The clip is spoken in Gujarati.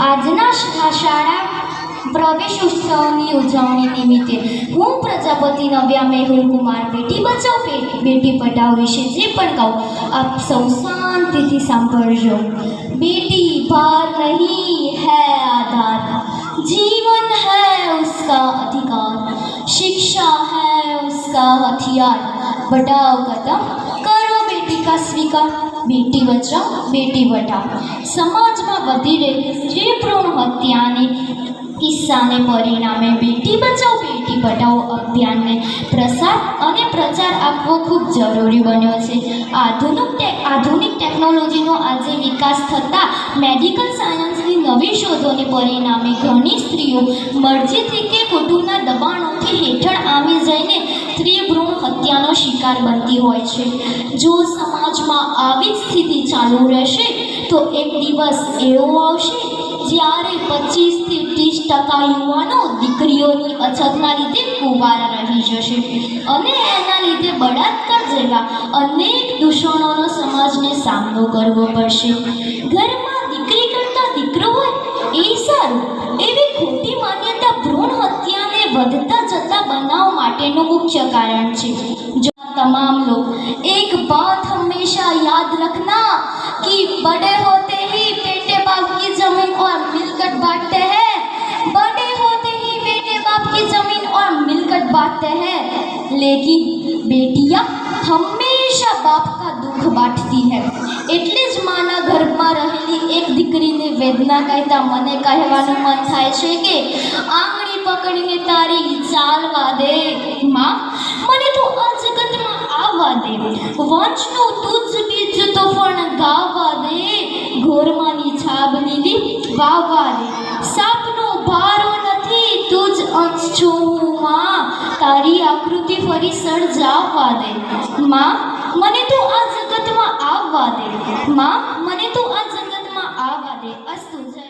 આજના શા- શાળા પ્રવેશ ઉત્સવની ઉજવણી નિમિત્તે હું પ્રજાપતિ નવ્યા મેહુલ કુમાર બેટી બચાવ બે- બેટી પઢાઓ વિશે જે પણ કહું આપ સૌ શાંતિથી સાંભળજો બેટી ભાર નહીં है आधार जीवन है उसका अधिकार शिक्षा है उसका हथियार बढ़ाओ कदम વિકાસવિકા બેટી બચાવ બેટી બઢાવ સમાજમાં વધી રહેલી સ્ત્રી ભ્રૂણ હત્યાને કિસ્સાને પરિણામે બેટી બચાવ, બેટી બઢાઓ અભિયાનને પ્રસાર અને પ્રચાર આપવો ખૂબ જરૂરી બન્યો છે. આધુનિક આધુનિક ટેકનોલોજીનો આજે વિકાસ થતાં મેડિકલ સાયન્સની નવી શોધોને પરિણામે ઘણી સ્ત્રીઓ મરજીથી કે કુટુંબના દબાણોથી હેઠળ આવી જઈને સ્ત્રી ભ્રૂણ હત્યાનો શિકાર બનતી હોય છે. જો સમાજમાં આવી સ્થિતિ ચાલુ રહેશે, તો એક દિવસ એવો આવશે જ્યારે પચીસથી ત્રીસ ટકા યુવાનો દીકરીઓની અછતના લીધે કુંવારા રહી જશે. અને એના લીધે બળાત્કાર જેવા અનેક દૂષણોનો સમાજને સામનો કરવો પડશે. ઘરમાં દીકરી કરતાં દીકરો હોય, એ સારું. એવી ખોટી માન્યતા ભ્રૂણ હત્યાને વધતા બનાવ માટેનું મુખ્ય કારણ છે જો तमाम लोग एक बात हमेशा याद रखना कि बड़े होते ही बेटे बाप की जमीन और मिलकत बांटते हैं बड़े होते ही बेटे बाप की जमीन और मिलकत बांटते हैं लेकिन बेटियां हमेशा बाप का दुख बांटती है એટલે જ માના ગર્ભમાં રહેલી એક દીકરીની વેદના કહેતા મને કહેવાનું મન થાય છે કે આંગળી પકડીને તારી ચાલવા દે માં, મને તો આ જગતમાં આવવા દે. વંશનું તુજ બીજ તો પણ ગાવા દે. ઘોરમાની છાબની નીલી વાવા દે. સાપનો ભારો નથી, તુજ અંશ છું માં. તારી આકૃતિ ફરી સર્જાવવા દે. માં, મને તો આ જગતમાં આવવા દે. માં, મને તો આ જગતમાં આવવા દે. અસ્તુ